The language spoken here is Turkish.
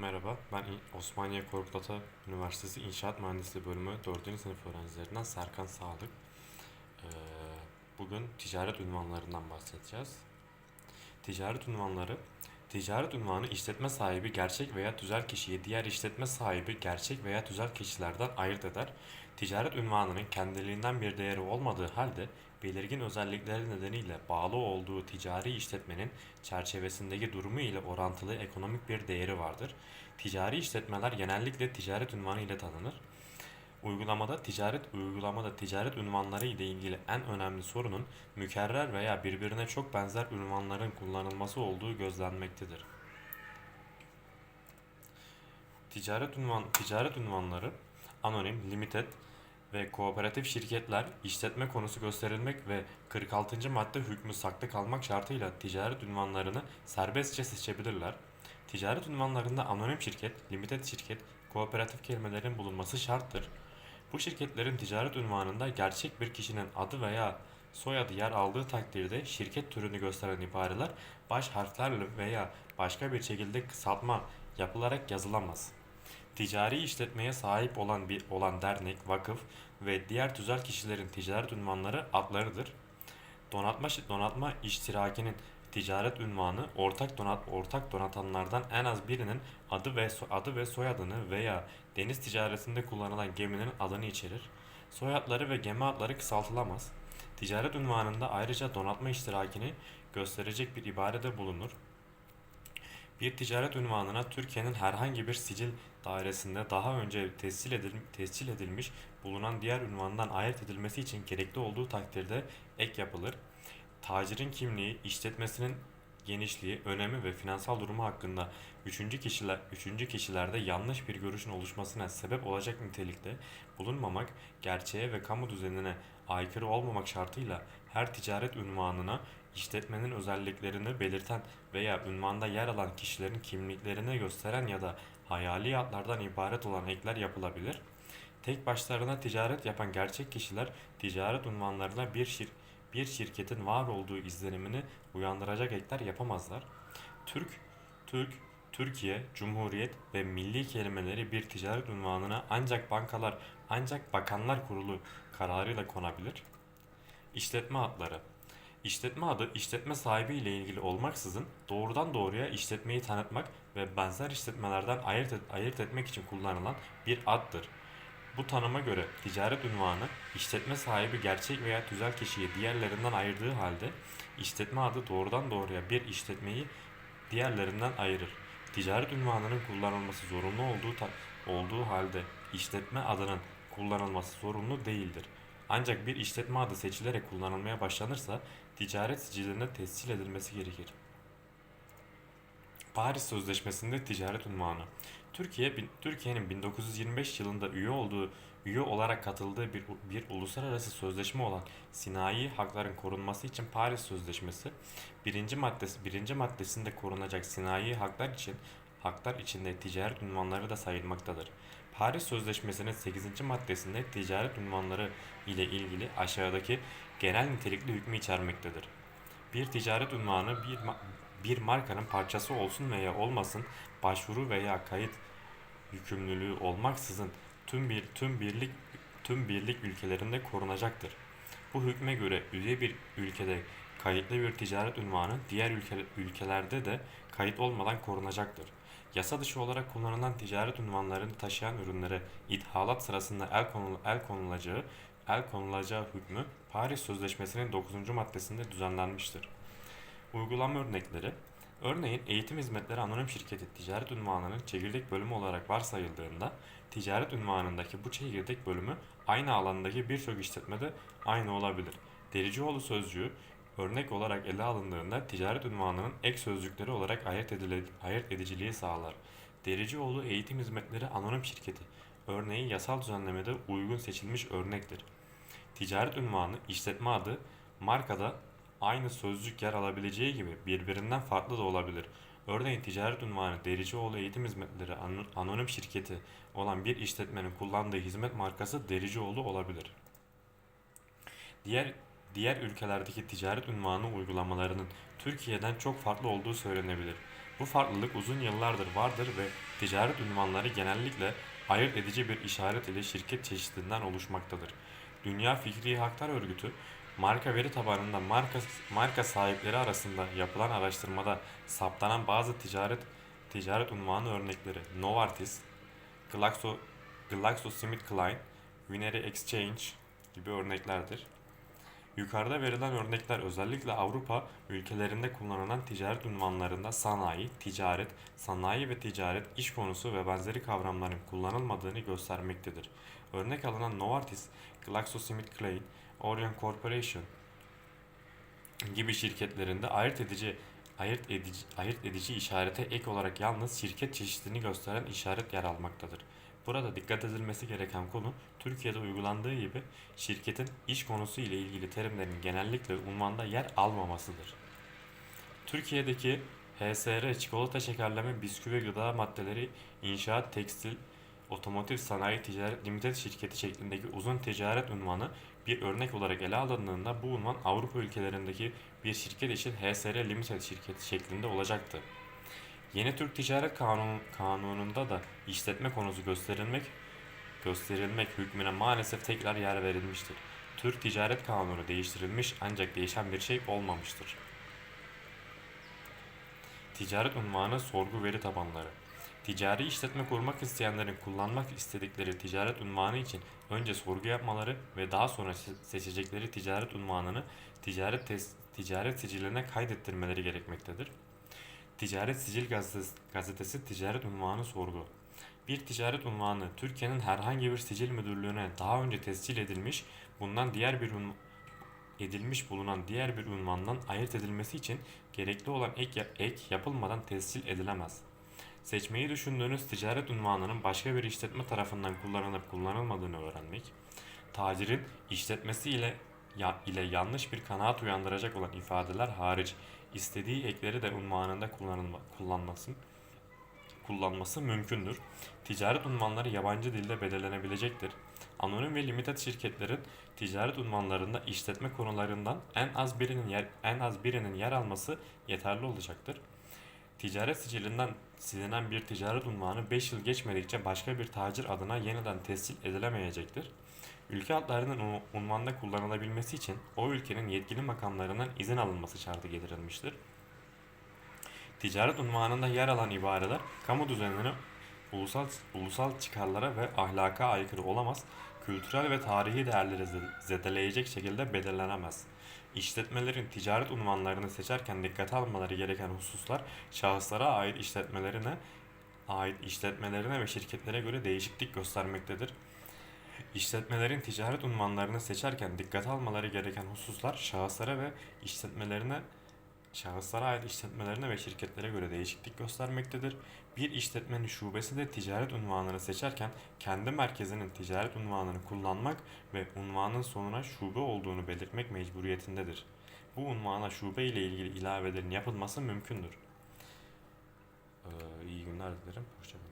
Merhaba, ben Osmaniye Korkut Üniversitesi İnşaat Mühendisliği Bölümü 4. sınıf öğrencilerinden Serkan Sağlık. Ee, bugün ticaret unvanlarından bahsedeceğiz. Ticaret unvanları, ticaret unvanı işletme sahibi gerçek veya tüzel kişiyi diğer işletme sahibi gerçek veya tüzel kişilerden ayırt eder. Ticaret unvanının kendiliğinden bir değeri olmadığı halde belirgin özellikleri nedeniyle bağlı olduğu ticari işletmenin çerçevesindeki durumu ile orantılı ekonomik bir değeri vardır. Ticari işletmeler genellikle ticaret unvanı ile tanınır. Uygulamada ticaret uygulamada ticaret unvanları ile ilgili en önemli sorunun mükerrer veya birbirine çok benzer unvanların kullanılması olduğu gözlenmektedir. Ticaret unvan ticaret unvanları anonim, limited ve kooperatif şirketler işletme konusu gösterilmek ve 46. madde hükmü saklı kalmak şartıyla ticaret unvanlarını serbestçe seçebilirler. Ticaret unvanlarında anonim şirket, limited şirket, kooperatif kelimelerin bulunması şarttır. Bu şirketlerin ticaret unvanında gerçek bir kişinin adı veya soyadı yer aldığı takdirde şirket türünü gösteren ibareler baş harflerle veya başka bir şekilde kısaltma yapılarak yazılamaz. Ticari işletmeye sahip olan bir olan dernek, vakıf ve diğer tüzel kişilerin ticaret unvanları adlarıdır. Donatma donatma iştirakinin ticaret unvanı ortak donat ortak donatanlardan en az birinin adı ve adı ve soyadını veya deniz ticaretinde kullanılan geminin adını içerir. Soyadları ve gemi adları kısaltılamaz. Ticaret unvanında ayrıca donatma iştirakini gösterecek bir ibare de bulunur. Bir ticaret unvanına Türkiye'nin herhangi bir sicil dairesinde daha önce tescil, edil, tescil edilmiş bulunan diğer unvandan ayırt edilmesi için gerekli olduğu takdirde ek yapılır. Tacirin kimliği, işletmesinin genişliği, önemi ve finansal durumu hakkında üçüncü kişiler üçüncü kişilerde yanlış bir görüşün oluşmasına sebep olacak nitelikte bulunmamak, gerçeğe ve kamu düzenine aykırı olmamak şartıyla her ticaret unvanına işletmenin özelliklerini belirten veya unvanda yer alan kişilerin kimliklerini gösteren ya da hayali adlardan ibaret olan ekler yapılabilir. Tek başlarına ticaret yapan gerçek kişiler ticaret unvanlarına bir şir bir şirketin var olduğu izlenimini uyandıracak ekler yapamazlar. Türk, Türk, Türkiye, Cumhuriyet ve milli kelimeleri bir ticaret unvanına ancak bankalar, ancak bakanlar kurulu kararıyla konabilir. İşletme adları İşletme adı işletme sahibi ile ilgili olmaksızın doğrudan doğruya işletmeyi tanıtmak ve benzer işletmelerden ayırt, et- ayırt etmek için kullanılan bir addır. Bu tanıma göre ticaret unvanı işletme sahibi gerçek veya tüzel kişiyi diğerlerinden ayırdığı halde işletme adı doğrudan doğruya bir işletmeyi diğerlerinden ayırır. Ticaret unvanının kullanılması zorunlu olduğu olduğu halde işletme adının kullanılması zorunlu değildir. Ancak bir işletme adı seçilerek kullanılmaya başlanırsa ticaret siciline tescil edilmesi gerekir. Paris Sözleşmesi'nde ticaret unvanı. Türkiye Türkiye'nin 1925 yılında üye olduğu üye olarak katıldığı bir bir uluslararası sözleşme olan sinayi hakların korunması için Paris Sözleşmesi birinci maddesi birinci maddesinde korunacak sinayi haklar için haklar içinde ticaret unvanları da sayılmaktadır. Paris Sözleşmesi'nin 8. maddesinde ticaret unvanları ile ilgili aşağıdaki genel nitelikli hükmü içermektedir. Bir ticaret unvanı bir bir markanın parçası olsun veya olmasın başvuru veya kayıt yükümlülüğü olmaksızın tüm bir tüm birlik tüm birlik ülkelerinde korunacaktır. Bu hükme göre üye bir ülkede kayıtlı bir ticaret unvanı diğer ülke, ülkelerde de kayıt olmadan korunacaktır. Yasa dışı olarak kullanılan ticaret unvanlarını taşıyan ürünlere ithalat sırasında el, konul, el konulacağı el konulacağı hükmü Paris Sözleşmesi'nin 9. maddesinde düzenlenmiştir. Uygulama örnekleri Örneğin eğitim hizmetleri anonim şirketi ticaret unvanının çekirdek bölümü olarak varsayıldığında ticaret unvanındaki bu çekirdek bölümü aynı alandaki birçok işletmede aynı olabilir. Dericioğlu sözcüğü örnek olarak ele alındığında ticaret unvanının ek sözcükleri olarak ayırt, edile, ayırt ediciliği sağlar. Dericioğlu eğitim hizmetleri anonim şirketi örneği yasal düzenlemede uygun seçilmiş örnektir. Ticaret unvanı, işletme adı, markada aynı sözcük yer alabileceği gibi birbirinden farklı da olabilir. Örneğin ticaret unvanı Dericioğlu Eğitim Hizmetleri Ano- Anonim Şirketi olan bir işletmenin kullandığı hizmet markası Dericioğlu olabilir. Diğer diğer ülkelerdeki ticaret unvanı uygulamalarının Türkiye'den çok farklı olduğu söylenebilir. Bu farklılık uzun yıllardır vardır ve ticaret unvanları genellikle ayırt edici bir işaret ile şirket çeşidinden oluşmaktadır. Dünya Fikri Haklar Örgütü, marka veri tabanında marka, marka sahipleri arasında yapılan araştırmada saptanan bazı ticaret ticaret unvanı örnekleri Novartis, Glaxo, GlaxoSmithKline, Vinery Exchange gibi örneklerdir. Yukarıda verilen örnekler özellikle Avrupa ülkelerinde kullanılan ticaret unvanlarında sanayi, ticaret, sanayi ve ticaret, iş konusu ve benzeri kavramların kullanılmadığını göstermektedir. Örnek alınan Novartis, GlaxoSmithKline, Orion Corporation gibi şirketlerinde ayırt edici ayırt edici, ayırt edici işarete ek olarak yalnız şirket çeşidini gösteren işaret yer almaktadır. Burada dikkat edilmesi gereken konu Türkiye'de uygulandığı gibi şirketin iş konusu ile ilgili terimlerin genellikle unvanda yer almamasıdır. Türkiye'deki HSR, çikolata şekerleme, bisküvi gıda maddeleri, inşaat, tekstil, otomotiv sanayi ticaret limited şirketi şeklindeki uzun ticaret unvanı bir örnek olarak ele alındığında bu unvan Avrupa ülkelerindeki bir şirket için HSR Limited şirketi şeklinde olacaktı. Yeni Türk Ticaret Kanunu, Kanunu'nda da işletme konusu gösterilmek gösterilmek hükmüne maalesef tekrar yer verilmiştir. Türk Ticaret Kanunu değiştirilmiş ancak değişen bir şey olmamıştır. Ticaret unvanı sorgu veri tabanları. Ticari işletme kurmak isteyenlerin kullanmak istedikleri ticaret unvanı için önce sorgu yapmaları ve daha sonra se- seçecekleri ticaret unvanını ticaret ticaret siciline kaydettirmeleri gerekmektedir. Ticaret Sicil Gazetesi, gazetesi ticaret unvanı sorgu. Bir ticaret unvanı Türkiye'nin herhangi bir sicil müdürlüğüne daha önce tescil edilmiş, bundan diğer bir un edilmiş bulunan diğer bir unvandan ayırt edilmesi için gerekli olan ek, ek yapılmadan tescil edilemez. Seçmeyi düşündüğünüz ticaret unvanının başka bir işletme tarafından kullanılıp kullanılmadığını öğrenmek, tacirin işletmesi ile ya, ile yanlış bir kanaat uyandıracak olan ifadeler hariç istediği ekleri de unvanında kullanılma, kullanması kullanması mümkündür. Ticaret unvanları yabancı dilde belirlenebilecektir. Anonim ve limited şirketlerin ticaret unvanlarında işletme konularından en az birinin yer en az birinin yer alması yeterli olacaktır. Ticaret sicilinden silinen bir ticaret unvanı 5 yıl geçmedikçe başka bir tacir adına yeniden tescil edilemeyecektir. Ülke adlarının un- unvanda kullanılabilmesi için o ülkenin yetkili makamlarından izin alınması şartı getirilmiştir. Ticaret unvanında yer alan ibareler kamu düzenine, ulusal ulusal çıkarlara ve ahlaka aykırı olamaz, kültürel ve tarihi değerleri ze- zedeleyecek şekilde belirlenemez. İşletmelerin ticaret unvanlarını seçerken dikkate almaları gereken hususlar şahıslara ait işletmelerine ait işletmelerine ve şirketlere göre değişiklik göstermektedir. İşletmelerin ticaret unvanlarını seçerken dikkate almaları gereken hususlar şahıslara ve işletmelerine şahıslara ait işletmelerine ve şirketlere göre değişiklik göstermektedir. Bir işletmenin şubesi de ticaret unvanını seçerken kendi merkezinin ticaret unvanını kullanmak ve unvanın sonuna şube olduğunu belirtmek mecburiyetindedir. Bu unvana şube ile ilgili ilavelerin yapılması mümkündür. Ee, iyi günler dilerim. Hoşçakalın.